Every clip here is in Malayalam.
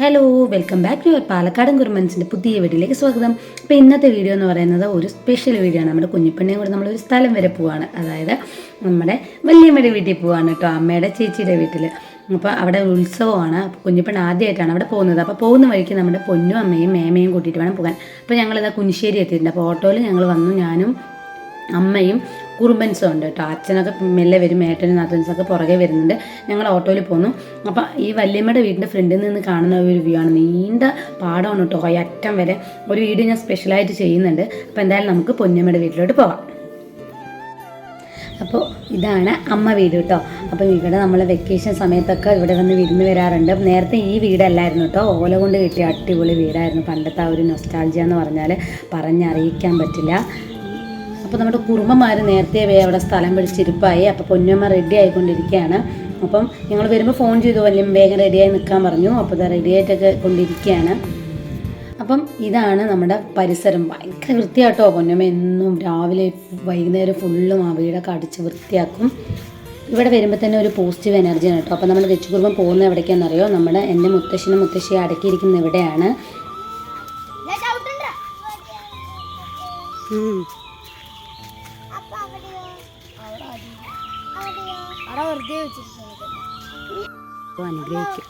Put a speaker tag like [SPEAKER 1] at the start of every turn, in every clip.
[SPEAKER 1] Hello welcome back to your Palakkadan കുറുമൻസിന്റെ പുതിയ വീഡിയോയിലേക്ക് സ്വാഗതം. അപ്പോൾ ഇന്നത്തെ വീഡിയോ എന്ന് പറയുന്നത് ഒരു സ്പെഷ്യൽ വീഡിയോ ആണ്. നമ്മുടെ കുഞ്ഞിപ്പണ്ണിയും കൂടെ നമ്മളൊരു സ്ഥലം വരെ പോവാണ്. അതായത് നമ്മുടെ വല്യമ്മയുടെ വീട്ടിൽ പോവാണ് കേട്ടോ അമ്മയുടെ ചേച്ചിയുടെ വീട്ടിൽ അപ്പോൾ അവിടെ ഉത്സവമാണ്. അപ്പോൾ കുഞ്ഞിപ്പണ്ണ ആദ്യമായിട്ടാണ് അവിടെ പോകുന്നത്. അപ്പോൾ പോകുന്ന വഴിക്ക് നമ്മുടെ പൊന്നും അമ്മയും മേമയും കൂട്ടിയിട്ട് വേണം പോകാൻ. അപ്പോൾ ഞങ്ങളിതാ കുനിശ്ശേരി എത്തിയിട്ടുണ്ട്. അപ്പോൾ ഓട്ടോയിൽ ഞങ്ങൾ വന്നു. ഞാനും അമ്മയും കുറുമ്പൻസും ഉണ്ട് കേട്ടോ. അച്ഛനൊക്കെ മെല്ലെ വരും ഏട്ടനും നാത്തൻസൊക്കെ പുറകെ വരുന്നുണ്ട്. ഞങ്ങൾ ഓട്ടോയിൽ പോന്നു. അപ്പം ഈ വല്യമ്മയുടെ വീടിന്റെ ഫ്രണ്ടിൽ നിന്ന് കാണുന്ന ഒരു വ്യൂ ആണ്. നീണ്ട പാടമാണ് കേട്ടോ. അറ്റം വരെ ഒരു വീട് ഞാൻ സ്പെഷ്യലായിട്ട് ചെയ്യുന്നുണ്ട്. അപ്പോൾ എന്തായാലും നമുക്ക് പൊന്നമ്മയുടെ വീട്ടിലോട്ട് പോവാം. അപ്പോൾ ഇതാണ് അമ്മ വീട് കേട്ടോ. അപ്പം ഇവിടെ നമ്മൾ വെക്കേഷൻ സമയത്തൊക്കെ ഇവിടെ വന്ന് വിരുന്ന് വരാറുണ്ട്. നേരത്തെ ഈ വീടല്ലായിരുന്നു കേട്ടോ. ഓല കൊണ്ട് കിട്ടിയ അടിപൊളി വീടായിരുന്നു. പണ്ടത്തെ ആ ഒരു നൊസ്റ്റാൾജിയ എന്ന് പറഞ്ഞാൽ പറഞ്ഞറിയിക്കാൻ പറ്റില്ല. അപ്പോൾ നമ്മുടെ കുറുമ്പന്മാർ നേരത്തെ വേ അവിടെ സ്ഥലം പിടിച്ചിരിപ്പായി. അപ്പോൾ പൊന്നമ്മ റെഡി ആയിക്കൊണ്ടിരിക്കുകയാണ്. അപ്പം ഞങ്ങൾ വരുമ്പോൾ ഫോൺ ചെയ്തു. വല്യം വേഗം റെഡിയായി നിൽക്കാൻ പറഞ്ഞു. അപ്പോൾ ഇത് റെഡി ആയിട്ടൊക്കെ കൊണ്ടിരിക്കുകയാണ്. അപ്പം ഇതാണ് നമ്മുടെ പരിസരം. ഭയങ്കര വൃത്തിയാട്ടോ പൊന്നമ്മ. എന്നും രാവിലെ വൈകുന്നേരം ഫുള്ളും ആ വീടൊക്കെ അടിച്ച് വൃത്തിയാക്കും. ഇവിടെ വരുമ്പോൾ തന്നെ ഒരു പോസിറ്റീവ് എനർജിയാണ് കേട്ടോ. അപ്പോൾ നമ്മൾ തെച്ചുകുറുമ്പം പോകുന്ന എവിടേക്കാണെന്നറിയോ നമ്മുടെ എന്റെ മുത്തശ്ശനും മുത്തശ്ശിയെ അടക്കിയിരിക്കുന്ന ഇവിടെയാണ്. അപ്പോൾ അനുഗ്രഹിക്കും.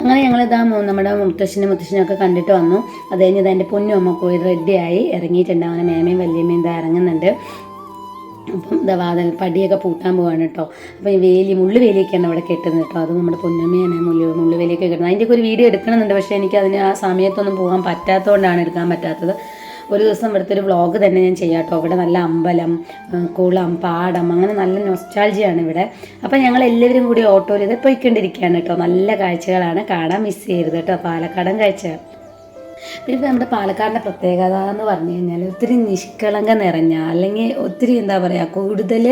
[SPEAKER 1] അങ്ങനെ ഞങ്ങൾ ഇതാ നമ്മുടെ മുത്തശ്ശനും മുത്തശ്ശനൊക്കെ കണ്ടിട്ട് വന്നു. അത് കഴിഞ്ഞ് ഇതാ എന്റെ പൊന്നും അമ്മ പോയി റെഡിയായി. ഇറങ്ങിയിട്ടുണ്ട്. അവനെ മേമയും വല്യമ്മയും ഇതാ ഇറങ്ങുന്നുണ്ട്. അപ്പം ഇതാ വാതിൽ പടിയൊക്കെ പൂട്ടാൻ പോവാണ് കേട്ടോ. അപ്പോൾ ഈ വേലി മുള്ളു വേലിയൊക്കെയാണ് അവിടെ കെട്ടുന്നത് കേട്ടോ. അത് നമ്മുടെ പൊന്നമ്മയാണ് മുള്ളു മുള്ളു വേലിയൊക്കെ കെട്ടുന്നത്. അതിന്റെയൊക്കെ ഒരു വീഡിയോ എടുക്കണമെന്നുണ്ട്. പക്ഷേ എനിക്ക് അതിന് ആ സമയത്തൊന്നും പോകാൻ പറ്റാത്തതുകൊണ്ടാണ് എടുക്കാൻ പറ്റാത്തത്. ഒരു ദിവസം ഇവിടുത്തെ ഒരു വ്ളോഗ് തന്നെ ഞാൻ ചെയ്യാം കേട്ടോ ഇവിടെ നല്ല അമ്പലം കുളം പാടം അങ്ങനെ നല്ല നൊസ്റ്റാൾജിയാണ് ഇവിടെ. അപ്പോൾ ഞങ്ങൾ എല്ലാവരും കൂടി ഓട്ടോയിൽ ഇത് പോയിക്കൊണ്ടിരിക്കുകയാണ് കേട്ടോ. നല്ല കാഴ്ചകളാണ്. കാണാൻ മിസ് ചെയ്യരുത് കേട്ടോ. പാലക്കാടൻ കാഴ്ചകൾ പിന്നെ നമ്മുടെ പാലക്കാടിന്റെ പ്രത്യേകത എന്ന് പറഞ്ഞു കഴിഞ്ഞാൽ ഒത്തിരി നിഷ്കളങ്ക നിറഞ്ഞ അല്ലെങ്കിൽ ഒത്തിരി എന്താ പറയുക കൂടുതൽ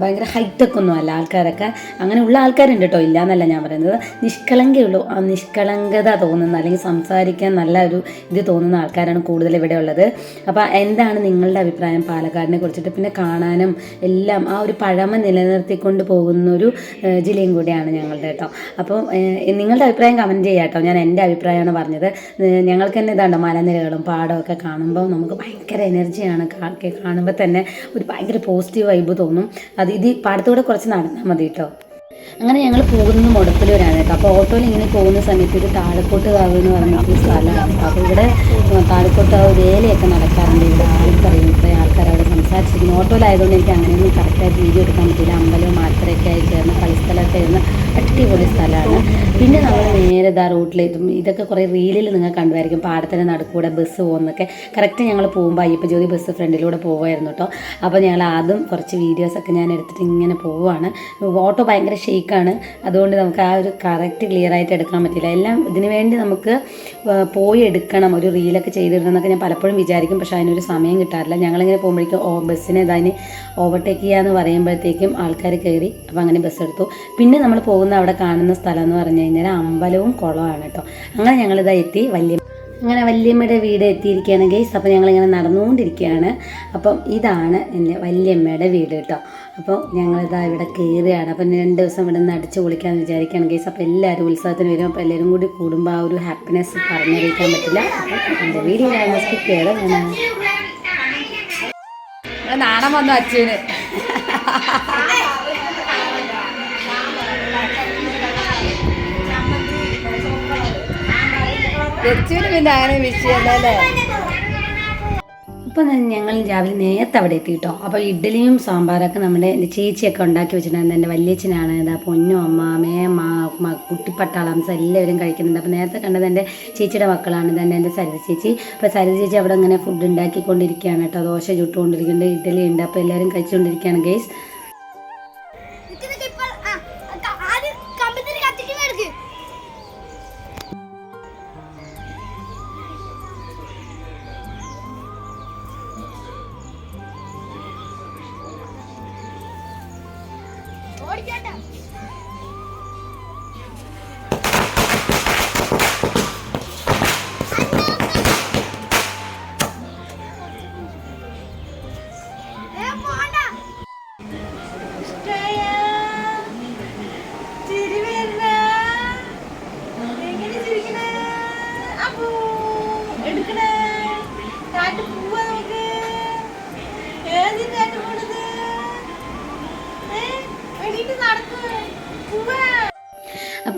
[SPEAKER 1] ഭയങ്കര ഹൈടെക് ഒന്നും അല്ല ആൾക്കാരൊക്കെ. അങ്ങനെ ഉള്ള ആൾക്കാരുണ്ട് കേട്ടോ ഇല്ല എന്നല്ല ഞാൻ പറയുന്നത്. നിഷ്കളങ്കയുള്ളൂ. ആ നിഷ്കളങ്കത തോന്നുന്ന അല്ലെങ്കിൽ സംസാരിക്കാൻ നല്ല ഒരു ഇത് തോന്നുന്ന ആൾക്കാരാണ് കൂടുതൽ ഇവിടെ ഉള്ളത്. അപ്പോൾ എന്താണ് നിങ്ങളുടെ അഭിപ്രായം പാലക്കാടിനെ കുറിച്ചിട്ട്? പിന്നെ കാണാനും എല്ലാം ആ ഒരു പഴമ നിലനിർത്തിക്കൊണ്ട് പോകുന്ന ഒരു ജില്ലയും കൂടിയാണ് ഞങ്ങളുടെ കേട്ടോ അപ്പോൾ നിങ്ങളുടെ അഭിപ്രായം കമന്റ് ചെയ്യാം കേട്ടോ ഞാൻ എന്റെ അഭിപ്രായമാണ് പറഞ്ഞത്. ഞങ്ങൾക്ക് തന്നെ ഇതാണ്ട് മലനിരകളും പാടമൊക്കെ കാണുമ്പോൾ നമുക്ക് ഭയങ്കര എനർജിയാണ് കാണുമ്പോൾ തന്നെ ഒരു ഭയങ്കര പോസിറ്റീവ് വൈബ് തോന്നും. അത് ഇത് പാടത്തൂടെ കുറച്ച് നടന്നാൽ മതി കേട്ടോ അങ്ങനെ ഞങ്ങൾ പോകുന്നത് മുടപ്പിലൂരാണ് കേട്ടോ. അപ്പോൾ ഓട്ടോയിൽ ഇങ്ങനെ പോകുന്ന സമയത്ത് ഒരു താഴെക്കോട്ട് കാവ് എന്ന് പറഞ്ഞിട്ട് സ്ഥലമാണ്. അപ്പോൾ ഇവിടെ താഴെക്കോട്ട് ഏലയൊക്കെ നടക്കാറുണ്ട്. ഇവിടെ ആൾക്കറിയും കുറേ ആൾക്കാർ അവിടെ സംസാരിച്ചിരിക്കുന്നു. ഓട്ടോയിലായതുകൊണ്ട് എനിക്ക് അങ്ങനെയൊന്നും കറക്റ്റായിട്ട് വീഡിയോ എടുക്കാൻ പറ്റില്ല അമ്പലവും മാത്രമൊക്കെ ആയി ചേർന്ന് കളിസ്ഥലമൊക്കെ ഇരുന്ന് അടിപൊളി സ്ഥലമാണ്. പിന്നെ നമ്മൾ നേരെ ഇതാ റൂട്ടിലേക്കും ഇതൊക്കെ കുറേ റീലിൽ നിങ്ങൾ കണ്ടുമായിരിക്കും പാടത്തിന്റെ നടുക്കൂടെ ബസ് പോകുന്നൊക്കെ കറക്റ്റ് ഞങ്ങൾ പോകുമ്പോൾ അയ്യപ്പ ജ്യോതി ബസ് ഫ്രണ്ടിലൂടെ പോകുമായിരുന്നു കേട്ടോ. അപ്പോൾ ഞങ്ങൾ ആദ്യം കുറച്ച് വീഡിയോസൊക്കെ ഞാൻ എടുത്തിട്ട് ഇങ്ങനെ പോവുകയാണ് ഓട്ടോ ഭയങ്കര ഷെയ്ക്കാണ് അതുകൊണ്ട് നമുക്ക് ആ ഒരു കറക്റ്റ് ക്ലിയർ ആയിട്ട് എടുക്കാൻ പറ്റില്ല എല്ലാം ഇതിനു വേണ്ടി നമുക്ക് പോയി എടുക്കണം. ഒരു റീലൊക്കെ ചെയ്തിടണം ഞാൻ പലപ്പോഴും വിചാരിക്കും. പക്ഷേ അതിനൊരു സമയം കിട്ടാറില്ല. ഞങ്ങളിങ്ങനെ പോകുമ്പോഴേക്കും ബസ്സിനെ ഇതതിന് ഓവർടേക്ക് ചെയ്യാന്ന് പറയുമ്പോഴത്തേക്കും ആൾക്കാർ കയറി അപ്പോൾ അങ്ങനെ ബസ് എടുത്തു. പിന്നെ നമ്മൾ പോകുന്ന അവിടെ കാണുന്ന സ്ഥലം എന്ന് പറഞ്ഞു കഴിഞ്ഞാൽ അമ്പലവും കുളമാണ് കേട്ടോ. അങ്ങനെ ഞങ്ങളിതാ എത്തി വലിയ അങ്ങനെ വല്യമ്മയുടെ വീട് എത്തിയിരിക്കുകയാണ് ഗൈസ് അപ്പോൾ ഞങ്ങളിങ്ങനെ നടന്നുകൊണ്ടിരിക്കുകയാണ്. അപ്പം ഇതാണ് എന്റെ വല്യമ്മയുടെ വീട് കേട്ടോ. അപ്പോൾ ഞങ്ങളിതാ ഇവിടെ കയറുകയാണ് അപ്പം രണ്ട് ദിവസം ഇവിടെ നിന്ന് അടിച്ച് പൊളിക്കാമെന്ന് വിചാരിക്കുകയാണ് ഗൈസ് അപ്പോൾ എല്ലാവരും ഉത്സവത്തിന് വരും. അപ്പോൾ എല്ലാവരും കൂടി കൂടുമ്പോൾ ആ ഒരു ഹാപ്പിനെസ് പറഞ്ഞറിയിക്കാൻ പറ്റില്ല. അപ്പം എന്റെ വീഡിയോ സ്കിപ്പ് ചെയ്യണം ഞാൻ
[SPEAKER 2] നാണം വന്നു അച്ഛന്. ലക്ഷ്മിന് പിന്നെ അങ്ങനെ വിഷയമല്ല
[SPEAKER 1] അപ്പോൾ ഞങ്ങൾ രാവിലെ നേരത്തെ അവിടെ എത്തി കേട്ടോ. അപ്പോൾ ഇഡ്ഡലിയും സാമ്പാറൊക്കെ നമ്മുടെ എന്റെ ചേച്ചിയൊക്കെ ഉണ്ടാക്കി വെച്ചിട്ടുണ്ടായിരുന്നു എന്റെ വല്യച്ഛനാണ് ഇതാ പൊന്നു അമ്മ മേമ്മ കുട്ടിപ്പട്ടാളംസ് എല്ലാവരും കഴിക്കുന്നുണ്ട്. അപ്പോൾ നേരത്തെ കണ്ടത് എന്റെ ചേച്ചിയുടെ മക്കളാണ്. തന്നെ എന്റെ സരിത ചേച്ചി. അപ്പോൾ സരിത ചേച്ചി അവിടെ ഇങ്ങനെ ഫുഡ് ഉണ്ടാക്കിക്കൊണ്ടിരിക്കുകയാണ് കേട്ടോ. ദോശ ചുട്ടുകൊണ്ടിരിക്കുന്നുണ്ട് ഇഡ്ഡലി ഉണ്ട്. അപ്പോൾ എല്ലാവരും കഴിച്ചുകൊണ്ടിരിക്കുകയാണ് ഗേസ്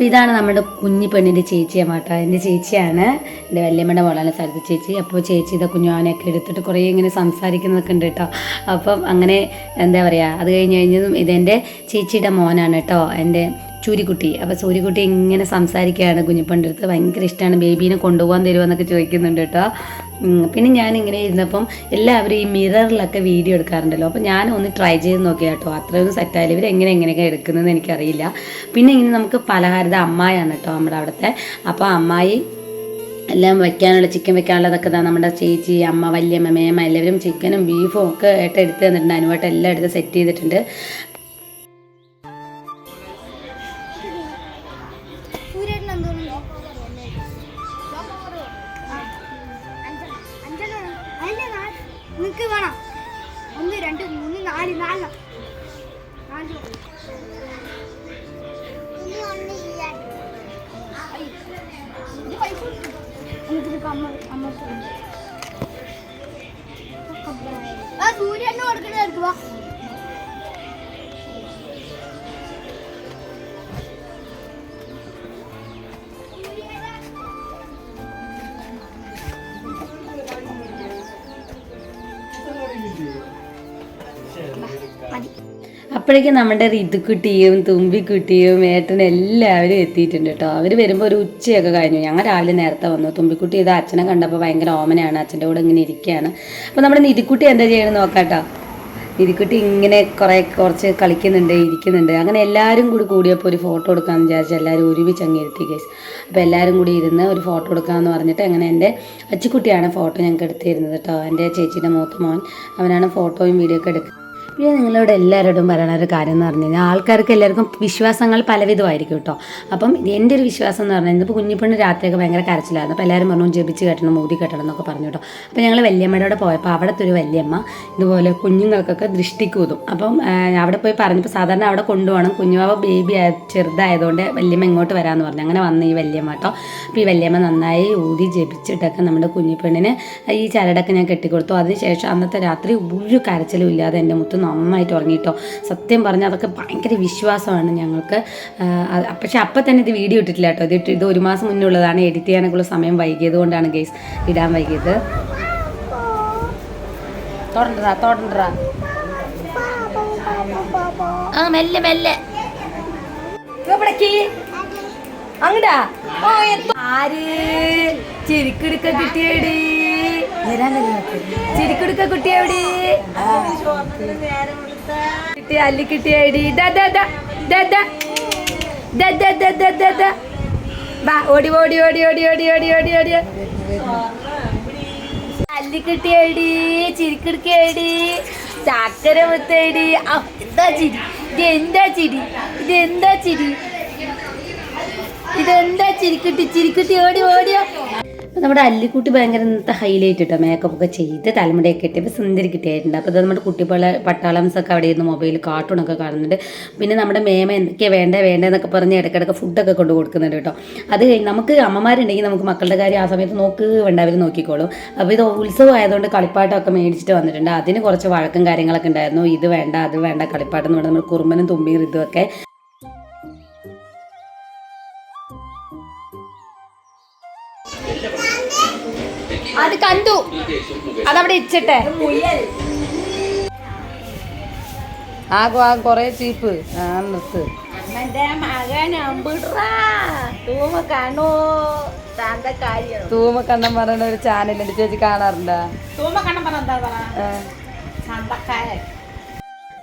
[SPEAKER 1] ഇതാണ് നമ്മുടെ കുഞ്ഞി പെണ്ണിന്റെ ചേച്ചിയാണ് കേട്ടോ എന്റെ ചേച്ചിയാണ്. എന്റെ വല്യമ്മയുടെ മോളാണ് സ്ഥലത്ത് ചേച്ചി. അപ്പോൾ ചേച്ചി ഇതാ കുഞ്ഞുവാനൊക്കെ എടുത്തിട്ട് കുറേ ഇങ്ങനെ സംസാരിക്കുന്നതൊക്കെ ഉണ്ട് കേട്ടോ. അപ്പം അങ്ങനെ എന്താ പറയുക അത് കഴിഞ്ഞ് കഴിഞ്ഞതും ഇതെന്റെ ചേച്ചിയുടെ മോനാണ് കേട്ടോ എന്റെ ചൂരിക്കുട്ടി. അപ്പോൾ സൂര്യക്കുട്ടി ഇങ്ങനെ സംസാരിക്കുകയാണ് കുഞ്ഞിപ്പന്റെ അടുത്ത്. ഭയങ്കര ഇഷ്ടമാണ് ബേബീനെ കൊണ്ടുപോകാൻ തരുമോ ചോദിക്കുന്നുണ്ട് കേട്ടോ. പിന്നെ ഞാൻ ഇങ്ങനെ ഇരുന്നപ്പം എല്ലാവരും ഈ മിററിലൊക്കെ വീഡിയോ എടുക്കാറുണ്ടല്ലോ. അപ്പോൾ ഞാൻ ഒന്ന് ട്രൈ ചെയ്ത് നോക്കിയാൽ കേട്ടോ അത്രയൊന്നും സെറ്റായില്ല ഇവർ എങ്ങനെ എങ്ങനെയൊക്കെ എടുക്കുന്നതെന്ന് എനിക്കറിയില്ല. പിന്നെ ഇങ്ങനെ നമുക്ക് പലഹാരത അമ്മായിയാണ് കേട്ടോ നമ്മുടെ അവിടുത്തെ. അപ്പോൾ അമ്മായി എല്ലാം വയ്ക്കാനുള്ള ചിക്കൻ വെക്കാനുള്ളതൊക്കെ ഇതാ നമ്മുടെ ചേച്ചി അമ്മ വലിയമ്മ മേമ എല്ലാവരും ചിക്കനും ബീഫും ഒക്കെ ഏട്ട എടുത്ത് തന്നിട്ടുണ്ട്. അനുവായിട്ട് എല്ലാം എടുത്ത് സെറ്റ് ചെയ്തിട്ടുണ്ട്. അപ്പോഴേക്കും നമ്മുടെ ഋതുക്കുട്ടിയും തുമ്പിക്കുട്ടിയും ഏട്ടനും എല്ലാവരും എത്തിയിട്ടുണ്ട് കേട്ടോ. അവർ വരുമ്പോൾ ഒരു ഉച്ചയൊക്കെ കഴിഞ്ഞു. ഞങ്ങൾ രാവിലെ നേരത്തെ വന്നു. തുമ്പിക്കുട്ടി ഇത് അച്ഛനെ കണ്ടപ്പോൾ ഭയങ്കര ഓമനയാണ്. അച്ഛന്റെ കൂടെ ഇങ്ങനെ ഇരിക്കുകയാണ്. അപ്പോൾ നമ്മുടെ നിധിക്കുട്ടി എന്താ ചെയ്യണമെന്ന് കേട്ടോ. നിധിക്കുട്ടി ഇങ്ങനെ കുറേ കുറച്ച് കളിക്കുന്നുണ്ട് ഇരിക്കുന്നുണ്ട്. അങ്ങനെ എല്ലാവരും കൂടി കൂടിയപ്പോൾ ഒരു ഫോട്ടോ എടുക്കാമെന്ന് വിചാരിച്ച് എല്ലാവരും ഒരുമിച്ച് അങ്ങ് ഇരുത്തി കേസ് അപ്പോൾ എല്ലാവരും കൂടി ഇരുന്ന് ഒരു ഫോട്ടോ എടുക്കാമെന്ന് പറഞ്ഞിട്ട് അങ്ങനെ എന്റെ അച്ചിക്കുട്ടിയാണ് ഫോട്ടോ ഞങ്ങൾക്ക് എടുത്തിരുന്നത് കേട്ടോ. എന്റെ ചേച്ചിയുടെ മൂത്ത മോൻ. അവനാണ് ഫോട്ടോയും വീഡിയോ ഒക്കെ എടുക്കുന്നത്. പിന്നെ നിങ്ങളോട് എല്ലാവരോടും പറയണ ഒരു കാര്യം എന്ന് പറഞ്ഞു കഴിഞ്ഞാൽ ആൾക്കാർക്ക് എല്ലാവർക്കും വിശ്വാസങ്ങൾ പലവിധമായിരിക്കും കേട്ടോ. അപ്പം എന്റെ ഒരു വിശ്വാസം എന്ന് പറഞ്ഞാൽ ഇപ്പോൾ കുഞ്ഞിപ്പെണ്ണ് രാത്രിയൊക്കെ ഭയങ്കര കരച്ചിലായിരുന്നു. അപ്പോൾ എല്ലാവരും പറഞ്ഞു ജപിച്ച് കെട്ടണം മൂതി കെട്ടണം എന്നൊക്കെ പറഞ്ഞു കേട്ടോ. അപ്പോൾ ഞങ്ങൾ വല്യമ്മയുടെ പോയപ്പോൾ അവിടുത്തെ ഒരു വല്യമ്മ ഇതുപോലെ കുഞ്ഞുങ്ങൾക്കൊക്കെ ദൃഷ്ടിക്ക് ഊതും അപ്പം അവിടെ പോയി പറഞ്ഞപ്പോൾ സാധാരണ അവിടെ കൊണ്ടുപോകണം. കുഞ്ഞുവാവ ബേബി ചെറുതായതുകൊണ്ട് വല്യമ്മ ഇങ്ങോട്ട് വരാമെന്ന് പറഞ്ഞു. അങ്ങനെ വന്ന് ഈ വല്യമ്മ കേട്ടോ. അപ്പോൾ ഈ വല്യമ്മ നന്നായി ഊതി ജപിച്ചിട്ടൊക്കെ നമ്മുടെ കുഞ്ഞിപ്പെണ്ണിന് ഈ ചരടൊക്കെ ഞാൻ കെട്ടിക്കൊടുത്തു. അതിനുശേഷം അന്നത്തെ രാത്രി ഒരു കരച്ചിലും ഇല്ലാതെ എന്റെ മുത്ത് നന്നായിട്ട് ഉറങ്ങിട്ടോ. സത്യം പറഞ്ഞാൽ അതൊക്കെ ഭയങ്കര വിശ്വാസമാണ് ഞങ്ങൾക്ക്. പക്ഷേ അപ്പം തന്നെ ഇത് വീഡിയോ ഇട്ടിട്ടില്ല കേട്ടോ. ഇത് ഇത് ഒരു മാസം മുന്നേ ഉള്ളതാണ് എഡിറ്റ് ചെയ്യാനൊക്കെയുള്ള സമയം വൈകിയത് കൊണ്ടാണ് ഗേസ് ഇടാൻ വൈകിയത്. ആ മെല്ലെ മെല്ലെ. അങ്ങടാ. ആര്? ചിരിക്കിടുക്ക കിട്ടിയടി. ചിരിക്കിടുക്ക കുട്ടിയവിടെ കിട്ടിയ അല്ലി ദാ ദാ വാ ഓടി ഓടി ഓടി ഓടി ഓടി ഓടി ഓടി ഓടി. അല്ലി കിട്ടിയ ചിരിക്കുടുക്ക എടി ചാക്കര മുത്തേടി എന്താ ചിരി? ഇത് എന്താ ചിരി? ഇത് എന്താ ചിരി? ഇതെന്താ ചിരിക്കുട്ടി? ചിരിക്കുട്ടി ഓടി ഓടിയോ? നമ്മുടെ അല്ലിക്കുട്ടി ഭയങ്കര ഇന്നത്തെ ഹൈലൈറ്റ് കേട്ടോ മേക്കപ്പ് ഒക്കെ ചെയ്ത് തലമുടിയൊക്കെ കിട്ടിയപ്പോൾ സുന്ദരി കിട്ടിയായിട്ടുണ്ട് അപ്പോൾ നമ്മുടെ കുട്ടിപ്പള പട്ടാളംസ് ഒക്കെ അവിടെ ഇരുന്ന് മൊബൈൽ കാർട്ടൂണൊക്കെ കാണുന്നുണ്ട്. പിന്നെ നമ്മുടെ മേമ എന്തൊക്കെയാണ് വേണ്ടേ വേണ്ടതെന്നൊക്കെ പറഞ്ഞ് ഇടയ്ക്കിടയ്ക്ക് ഫുഡൊക്കെ കൊണ്ട് കൊടുക്കുന്നുണ്ട് കേട്ടോ അത് കഴിഞ്ഞ് നമുക്ക് അമ്മമാരുണ്ടെങ്കിൽ നമുക്ക് മക്കളുടെ കാര്യം ആ സമയത്ത് നോക്ക് വേണ്ട അവർ നോക്കിക്കോളും. അപ്പോൾ ഇത് ഉത്സവം ആയതുകൊണ്ട് കളിപ്പാട്ടമൊക്കെ മേടിച്ചിട്ട് വന്നിട്ടുണ്ട്. അതിന് കുറച്ച് വഴക്കും കാര്യങ്ങളൊക്കെ ഉണ്ടായിരുന്നു. ഇത് വേണ്ട അത് വേണ്ട കളിപ്പാട്ടം എന്ന് പറഞ്ഞാൽ നമ്മൾ കുറുമ്പനും തുമ്പിയും ഇതുമൊക്കെ അത് കണ്ടു. അതവിടെ ഇച്ചട്ടെ
[SPEAKER 2] ആകോ ആ കൊറേ ചീപ്പ്. ആ നിർത്ത്. തൂമക്കണ്ണം പറഞ്ഞ ഒരു ചാനലുണ്ട് ചേച്ചി കാണാറുണ്ടോ? തൂമക്കണ്ണം
[SPEAKER 3] പറഞ്ഞ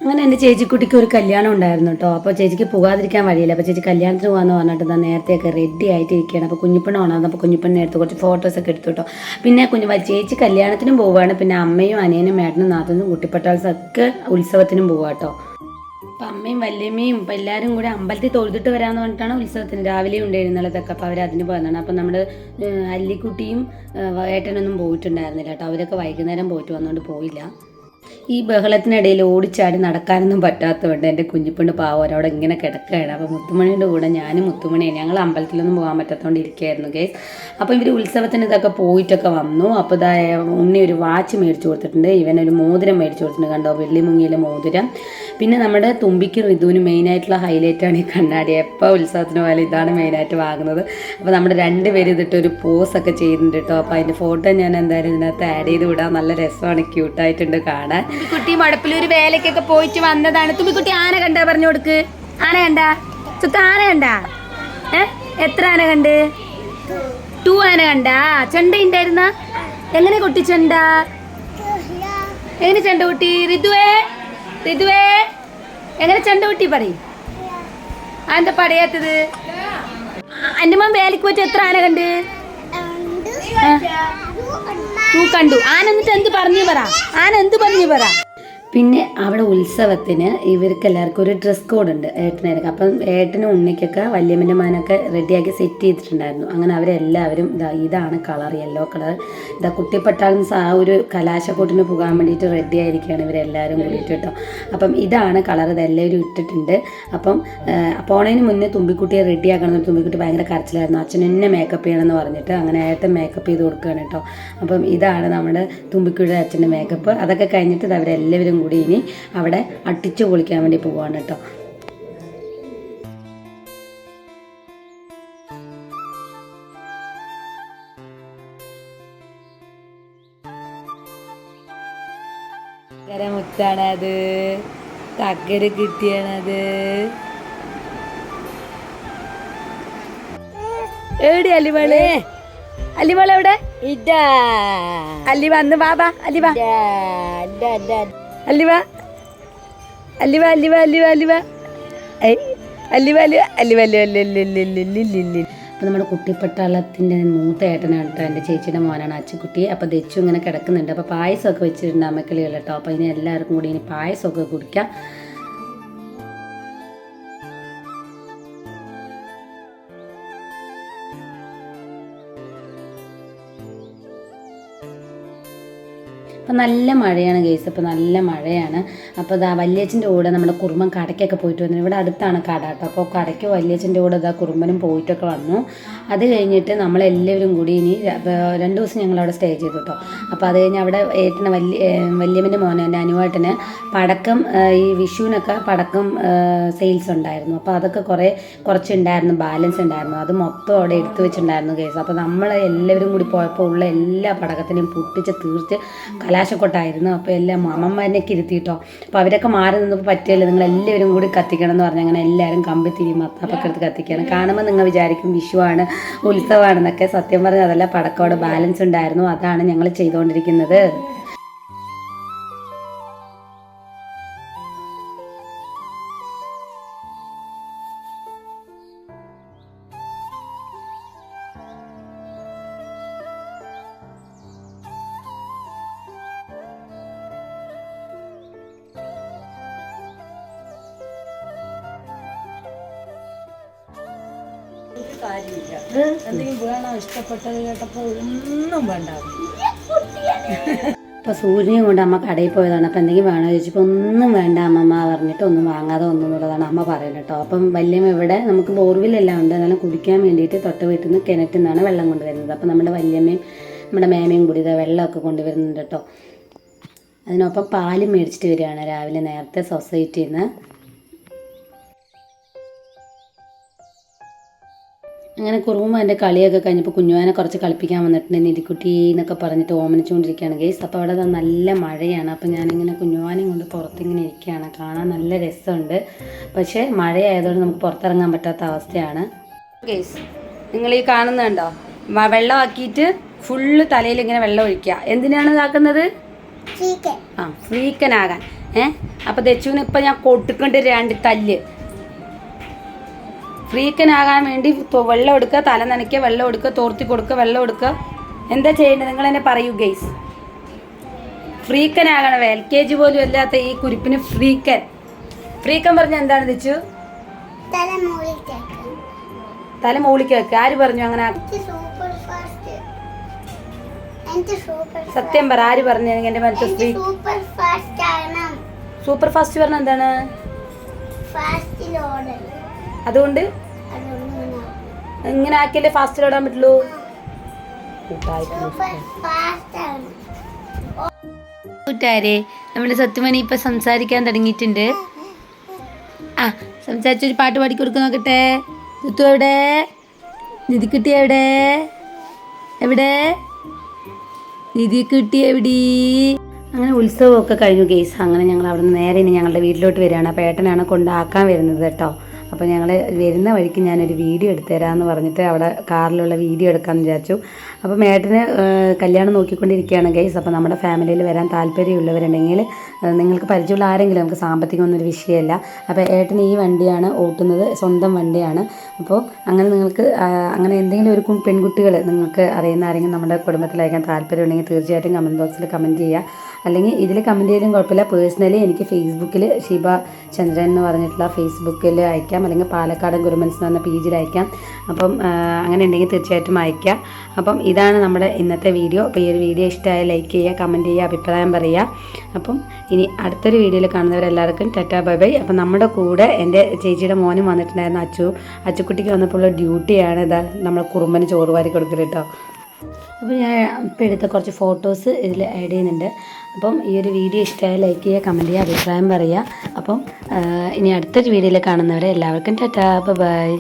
[SPEAKER 1] അങ്ങനെ എന്റെ ചേച്ചിക്കുട്ടിക്ക് ഒരു കല്യാണം ഉണ്ടായിരുന്നു കേട്ടോ അപ്പോൾ ചേച്ചിക്ക് പോകാതിരിക്കാൻ വഴിയില്ല. അപ്പോൾ ചേച്ചി കല്യാണത്തിന് പോകാമെന്ന് പറഞ്ഞിട്ട് എന്താ നേരത്തെയൊക്കെ റെഡി ആയിട്ട് ഇരിക്കുകയാണ് അപ്പോൾ കുഞ്ഞിപ്പണ ഉണർന്നു അപ്പോൾ കുഞ്ഞിപ്പെണ്ണ് നേരത്തെ കുറച്ച് ഫോട്ടോസൊക്കെ എടുത്തു കേട്ടോ പിന്നെ കുഞ്ഞു ചേച്ചി കല്യാണത്തിനും പോവുകയാണ്. പിന്നെ അമ്മയും അനിയനും മേട്ടനും നാത്തനും കുട്ടിപ്പട്ടാൾസൊക്കെ ഉത്സവത്തിനും പോവുക കേട്ടോ അപ്പം അമ്മയും വല്യമ്മയും ഇപ്പം എല്ലാവരും കൂടി അമ്പലത്തിൽ തൊഴുതിട്ട് വരാമെന്ന് പറഞ്ഞിട്ടാണ് ഉത്സവത്തിന് രാവിലെ ഉണ്ടായിരുന്നുള്ളതൊക്കെ അപ്പോൾ അവർ അതിന് പോയതാണ്. അപ്പം നമ്മുടെ ഏഹ്, അല്ലിക്കുട്ടിയും ഏട്ടനൊന്നും പോയിട്ടുണ്ടായിരുന്നില്ല കേട്ടോ അവരൊക്കെ വൈകുന്നേരം പോയിട്ട് വന്നുകൊണ്ട് പോയില്ല. ഈ ബഹളത്തിനിടയിൽ ഓടിച്ചാടി നടക്കാനൊന്നും പറ്റാത്തതുകൊണ്ട് എന്റെ കുഞ്ഞിപ്പണ്ട് പാവം അവിടെ ഇങ്ങനെ കിടക്കുകയാണ്. അപ്പോൾ മുത്തുമണിയുടെ കൂടെ ഞാനും മുത്തുമണിയാണ്. ഞങ്ങൾ അമ്പലത്തിലൊന്നും പോകാൻ പറ്റാത്തതുകൊണ്ട് ഇരിക്കുകയായിരുന്നു ഗേസ്. അപ്പോൾ ഇവർ ഉത്സവത്തിന് ഇതൊക്കെ പോയിട്ടൊക്കെ വന്നു. അപ്പോൾ ഇതാ ഉണ്ണി ഒരു വാച്ച് മേടിച്ചു കൊടുത്തിട്ടുണ്ട്. ഇവൻ ഒരു മോതിരം മേടിച്ചു കൊടുത്തിട്ടുണ്ട്. കണ്ടോ? വെള്ളിമുങ്ങിയിലെ മോതിരം. പിന്നെ നമ്മുടെ തുമ്പിക്ക് ഋതുവിന് മെയിനായിട്ടുള്ള ഹൈലൈറ്റാണ് ഈ കണ്ണാടി. എപ്പോൾ ഉത്സവത്തിന് പോയാലും ഇതാണ് മെയിനായിട്ട് വാങ്ങുന്നത്. അപ്പോൾ നമ്മുടെ ഇതിട്ട് ഒരു പോസ് ഒക്കെ ചെയ്തിട്ടുണ്ട് കേട്ടോ. അപ്പോൾ അതിന്റെ ഫോട്ടോ ഞാൻ എന്തായാലും ഇതിനകത്ത് ആഡ് ചെയ്ത് വിടാം. നല്ല രസമാണ്. ക്യൂട്ടായിട്ടുണ്ട് കാണാൻ.
[SPEAKER 2] തുമ്പിക്കുട്ടി മടപ്പിലൊരു വേലക്കൊക്കെ പോയിട്ട് വന്നതാണ്. തുമ്പിക്കുട്ടി ആന കണ്ടാ പറഞ്ഞു കൊടുക്ക്? ആന കണ്ടാ? ചുത്ത ആന കണ്ടാ? ഏ? എത്ര ആന കണ്ട്? ടു ആന കണ്ടാ? ചെണ്ട ഉണ്ടായിരുന്ന എങ്ങനെ കുട്ടി ചെണ്ട? എങ്ങനെ ചെണ്ട കുട്ടി? ഋതുവേ ഋതുവേ എങ്ങനെ ചെണ്ട കുട്ടി പറയും? അതെന്താ എന്താ പടയാത്തത്? എന്റെ മോൻ വേലക്ക് പോയിട്ട് എത്ര ആന കണ്ട്? ടു കണ്ടു ആന എന്നിട്ട് എന്ത് പറഞ്ഞു പറ. ആന എന്ത് പറഞ്ഞു പറ?
[SPEAKER 1] പിന്നെ അവിടെ ഉത്സവത്തിന് ഇവർക്ക് എല്ലാവർക്കും ഒരു ഡ്രസ് കോഡ് ഉണ്ട് ഏട്ടനായിരിക്കും. അപ്പം ഏട്ടനും ഉണ്ണിക്കൊക്കെ വല്യമ്മന്റെ മാനൊക്കെ റെഡിയാക്കി സെറ്റ് ചെയ്തിട്ടുണ്ടായിരുന്നു. അങ്ങനെ അവരെല്ലാവരും ഇതാ ഇതാണ് കളർ യെല്ലോ കളർ ഇതാ കുട്ടിപ്പട്ടാളം ആ ഒരു കലാശക്കൂട്ടിന് പോകാൻ വേണ്ടിയിട്ട് റെഡി ആയിരിക്കുകയാണ് ഇവരെല്ലാവരും കൂടിയിട്ട് കേട്ടോ. അപ്പം ഇതാണ് കളർ ഇതെല്ലാവരും ഇട്ടിട്ടുണ്ട്. അപ്പം പോണതിന് മുന്നേ തുമ്പിക്കുട്ടിയെ റെഡിയാക്കണം തുമ്പിക്കുട്ടി ഭയങ്കര കരച്ചിലായിരുന്നു. അച്ഛൻ എന്നെ മേക്കപ്പ് ചെയ്യണമെന്ന് പറഞ്ഞിട്ട് അങ്ങനെ ഏട്ടൻ മേക്കപ്പ് ചെയ്ത് കൊടുക്കുകയാണ് കേട്ടോ. അപ്പം ഇതാണ് നമ്മുടെ തുമ്പിക്കുട്ടിയുടെ അച്ഛന്റെ മേക്കപ്പ് അതൊക്കെ കഴിഞ്ഞിട്ട് അവരെല്ലാവരും കൂടി ഇനി അവിടെ അട്ടിച്ചു പൊളിക്കാൻ വേണ്ടി പോവാണ് കേട്ടോ.
[SPEAKER 2] മുത്താണത്. തകര് കിട്ടിയാണത്. എവിടെ അലിമൾ അലിമൾ എവിടെ?
[SPEAKER 3] ഇതാ.
[SPEAKER 2] അന്ന് ബാബാ അല്ലിവ അല്ലിവ
[SPEAKER 1] അപ്പോൾ നമ്മുടെ കുട്ടിപ്പട്ടാളത്തിന്റെ മൂത്ത ഏട്ടനാണ് കേട്ടോ എന്റെ ചേച്ചിയുടെ മോനാണ് അച്ചുക്കുട്ടി അപ്പോൾ ദച്ചു ഇങ്ങനെ കിടക്കുന്നുണ്ട് അപ്പോൾ പായസമൊക്കെ വെച്ചിട്ടുണ്ട് അമ്മക്കളികൾ കേട്ടോ അപ്പോൾ ഇനി എല്ലാവർക്കും കൂടി ഇനി പായസമൊക്കെ കുടിക്കാം അപ്പം നല്ല മഴയാണ് ഗേസ്. അപ്പോൾ നല്ല മഴയാണ്. അപ്പോൾ ഇതാ വല്യച്ഛന്റെ കൂടെ നമ്മുടെ കുറുമ്പൻ കടയ്ക്കൊക്കെ പോയിട്ട് വന്നു ഇവിടെ അടുത്താണ് കട കേട്ടോ. അപ്പോൾ കടയ്ക്ക് വല്യച്ഛന്റെ കൂടെ ഇതാ കുറുമ്പനും പോയിട്ടൊക്കെ വന്നു. അത് കഴിഞ്ഞിട്ട് നമ്മളെല്ലാവരും കൂടി ഇനി രണ്ട് ദിവസം ഞങ്ങൾ അവിടെ സ്റ്റേ ചെയ്തു കേട്ടോ. അപ്പോൾ അത് കഴിഞ്ഞ് അവിടെ ഏട്ടന് വല്യ വല്യമ്മന്റെ മോനെ എന്റെ അനുവേട്ടന് പടക്കം ഈ വിഷുവിനൊക്കെ പടക്കം സെയിൽസ് ഉണ്ടായിരുന്നു. അപ്പോൾ അതൊക്കെ കുറേ കുറച്ചുണ്ടായിരുന്നു ബാലൻസ് ഉണ്ടായിരുന്നു. അത് മൊത്തം അവിടെ എടുത്തു വെച്ചിട്ടുണ്ടായിരുന്നു കേസ് അപ്പോൾ നമ്മൾ എല്ലാവരും കൂടി പോയപ്പോൾ ഉള്ള എല്ലാ പടക്കത്തിനെയും പൊട്ടിച്ച് തീർച്ച് കലാശക്കൊട്ടായിരുന്നു. അപ്പോൾ എല്ലാം അമ്മമാരനൊക്കെ ഇരുത്തിയിട്ടോ അപ്പോൾ അവരൊക്കെ മാറി നിന്നപ്പോൾ പറ്റിയല്ലോ നിങ്ങൾ എല്ലാവരും കൂടി കത്തിക്കണം എന്ന് പറഞ്ഞ് അങ്ങനെ എല്ലാവരും കമ്പി തിരി എടുത്ത് കത്തിക്കണം കാണുമ്പോൾ നിങ്ങൾ വിചാരിക്കും വിഷുവാണ് ഉത്സവമാണെന്നൊക്കെ സത്യം പറഞ്ഞാൽ അതല്ല പടക്കോട് ബാലൻസ് ഉണ്ടായിരുന്നു. അതാണ് ഞങ്ങൾ ചെയ്തുകൊണ്ടിരിക്കുന്നത്.
[SPEAKER 2] എന്തെങ്കിലും വേണോ ഇഷ്ടപ്പെട്ടത് കേട്ടപ്പോൾ ഒന്നും വേണ്ട.
[SPEAKER 1] അപ്പോൾ സൂര്യനെയും കൊണ്ട് അമ്മ കടയിൽ പോയതാണ്. അപ്പോൾ എന്തെങ്കിലും വേണോ ചോദിച്ചപ്പോൾ ഒന്നും വേണ്ട അമ്മമ്മ പറഞ്ഞിട്ട് ഒന്നും വാങ്ങാതെ ഒന്നും എന്നുള്ളതാണ് അമ്മ പറയുന്നത് കേട്ടോ. അപ്പം വല്യമ്മ ഇവിടെ നമുക്ക് ബോർവിലെല്ലാം ഉണ്ട്. എന്നാലും കുടിക്കാൻ വേണ്ടിയിട്ട് തൊട്ട വീട്ടിൽ നിന്ന് കിണറ്റിൽ നിന്നാണ് വെള്ളം കൊണ്ടുവരുന്നത്. അപ്പോൾ നമ്മുടെ വല്യമ്മയും നമ്മുടെ മേമയും കൂടി വെള്ളമൊക്കെ കൊണ്ടുവരുന്നുണ്ട് കേട്ടോ. അതിനൊപ്പം പാലും മേടിച്ചിട്ട് വരികയാണ് രാവിലെ നേരത്തെ സൊസൈറ്റിയിൽ നിന്ന്. അങ്ങനെ കുറുമ്പ് എന്റെ കളിയൊക്കെ കഴിഞ്ഞപ്പോൾ കുഞ്ഞുവാനെ കുറച്ച് കളിപ്പിക്കാൻ വന്നിട്ടുണ്ട് നിധിക്കുട്ടി എന്നൊക്കെ പറഞ്ഞിട്ട് ഓമനിച്ചുകൊണ്ടിരിക്കുകയാണ്. ഗേസ് അപ്പോൾ അവിടെ നല്ല മഴയാണ്. അപ്പോൾ ഞാനിങ്ങനെ കുഞ്ഞുവാനെയും കൊണ്ട് പുറത്തിങ്ങനെ ഇരിക്കുകയാണ്. കാണാൻ നല്ല രസമുണ്ട്. പക്ഷേ മഴയായതുകൊണ്ട് നമുക്ക് പുറത്തിറങ്ങാൻ പറ്റാത്ത അവസ്ഥയാണ്.
[SPEAKER 2] ഗേസ് നിങ്ങൾ ഈ കാണുന്നുണ്ടോ വെള്ളമാക്കിയിട്ട് ഫുള്ള് തലയിൽ ഇങ്ങനെ വെള്ളം ഒഴിക്കുക. എന്തിനാണ് ഇതാക്കുന്നത്? ആ ഫ്രീക്കനാകാൻ ഏഹ് അപ്പോൾ ദച്ചുവിന് ഇപ്പം ഞാൻ കൊടുക്കേണ്ട രണ്ട് തല്ല്. ഫ്രീക്കനാകാൻ വേണ്ടി വെള്ളം എടുക്കുക തല നനയ്ക്കുക വെള്ളം എടുക്കുക തോർത്തി കൊടുക്കുക വെള്ളം എടുക്കുക എന്താ ചെയ്യേണ്ടത്? നിങ്ങൾ എന്നെ പറയൂ ഗെയ്സ് ഫ്രീക്കനാകണം. എൽ കെ ജി പോലും അല്ലാത്ത ഈ കുരിപ്പിന് ഫ്രീക്കൻ. ഫ്രീക്കൻ പറഞ്ഞ എന്താണ് ദിച്ചു?
[SPEAKER 3] തല
[SPEAKER 2] മൂളിക്ക് മുകളിലേക്ക് വെക്കുക ആര് പറഞ്ഞു അങ്ങനെ? സത്യം പറ ആര് പറഞ്ഞു? എന്റെ മനസ്സിൽ
[SPEAKER 3] സൂപ്പർ ഫാസ്റ്റ്
[SPEAKER 2] പറഞ്ഞ എന്താണ്? അതുകൊണ്ട് ഇങ്ങനെ ആക്കിയല്ലേ ഫാസ്റ്റിൽ ഓടാൻ പറ്റുള്ളൂ? കൂട്ടുകാരെ നമ്മുടെ സത്യമണി ഇപ്പൊ സംസാരിക്കാൻ തുടങ്ങിയിട്ടുണ്ട്. ആ സംസാരിച്ചൊരു പാട്ട് പാടി കൊടുക്കാൻ നോക്കട്ടെ. ഋതു എവിടെ? നിധിക്കുട്ടി എവിടെ? എവിടെ? നിധിക്കുട്ടി എവിടെ?
[SPEAKER 1] അങ്ങനെ ഉത്സവമൊക്കെ കഴിഞ്ഞു കേസ് അങ്ങനെ ഞങ്ങൾ അവിടെ നിന്ന് നേരെ ഇനി ഞങ്ങളുടെ വീട്ടിലോട്ട് വരികയാണ്. അപ്പോൾ ഏട്ടനാണ് കൊണ്ടാക്കാൻ വരുന്നത് കേട്ടോ. അപ്പോൾ ഞങ്ങൾ വരുന്ന വഴിക്ക് ഞാനൊരു വീഡിയോ എടുത്തു തരാമെന്ന് പറഞ്ഞിട്ട് അവിടെ കാറിലുള്ള വീഡിയോ എടുക്കാമെന്ന് വിചാരിച്ചു. അപ്പോൾ മേട്ടന് കല്യാണം നോക്കിക്കൊണ്ടിരിക്കുകയാണ് ഗൈസ്. അപ്പോൾ നമ്മുടെ ഫാമിലിയിൽ വരാൻ താല്പര്യമുള്ളവരുണ്ടെങ്കിൽ നിങ്ങൾക്ക് പരിചയമുള്ള ആരെങ്കിലും നമുക്ക് സാമ്പത്തികമൊന്നും ഒരു വിഷയമല്ല. അപ്പോൾ ഏട്ടൻ ഈ വണ്ടിയാണ് ഓട്ടുന്നത് സ്വന്തം വണ്ടിയാണ്. അപ്പോൾ അങ്ങനെ നിങ്ങൾക്ക് അങ്ങനെ എന്തെങ്കിലും ഒരു പെൺകുട്ടികൾ നിങ്ങൾക്ക് അറിയുന്ന ആരെങ്കിലും നമ്മുടെ കുടുംബത്തിൽ അയക്കാൻ താല്പര്യമുണ്ടെങ്കിൽ തീർച്ചയായിട്ടും കമന്റ് ബോക്സിൽ കമന്റ് ചെയ്യുക. അല്ലെങ്കിൽ ഇതിൽ കമന്റ് ചെയ്താലും കുഴപ്പമില്ല. പേഴ്സണലി എനിക്ക് ഫേസ്ബുക്കിൽ ശിവ ചന്ദ്രൻ എന്ന് പറഞ്ഞിട്ടുള്ള ഫേസ്ബുക്കിൽ അയക്കാം. അല്ലെങ്കിൽ പാലക്കാട് ഗുരുമൻസ് എന്ന് പറഞ്ഞ പേജിൽ അയക്കാം. അപ്പം അങ്ങനെ ഉണ്ടെങ്കിൽ തീർച്ചയായിട്ടും അയക്കാം. അപ്പം ഇതാണ് നമ്മുടെ ഇന്നത്തെ വീഡിയോ അപ്പോൾ ഈ ഒരു വീഡിയോ ഇഷ്ടമായ ലൈക്ക് ചെയ്യുക കമന്റ് ചെയ്യുക അഭിപ്രായം പറയുക. അപ്പം ഇനി അടുത്തൊരു വീഡിയോയിൽ കാണുന്നവരെല്ലാവർക്കും ടാറ്റാ ബൈ ബൈ. അപ്പം നമ്മുടെ കൂടെ എന്റെ ചേച്ചിയുടെ മോനും വന്നിട്ടുണ്ടായിരുന്നു അച്ചു. അച്ചുക്കുട്ടിക്ക് വന്നപ്പോൾ ഉള്ള ഡ്യൂട്ടിയാണ് ഇതാ നമ്മൾ കുറുമ്പന് ചോറ് വാരി കൊടുക്കൽ കേട്ടോ അപ്പോൾ ഞാൻ ഇപ്പോൾ എടുത്ത കുറച്ച് ഫോട്ടോസ് ഇതിൽ ആഡ് ചെയ്യുന്നുണ്ട്. അപ്പം ഈ ഒരു വീഡിയോ ഇഷ്ടമായ ലൈക്ക് ചെയ്യുക കമന്റ് ചെയ്യുക അഭിപ്രായം പറയുക. അപ്പം ഇനി അടുത്തൊരു വീഡിയോയിൽ കാണുന്നവരെ എല്ലാവർക്കും ടാറ്റാ ബൈ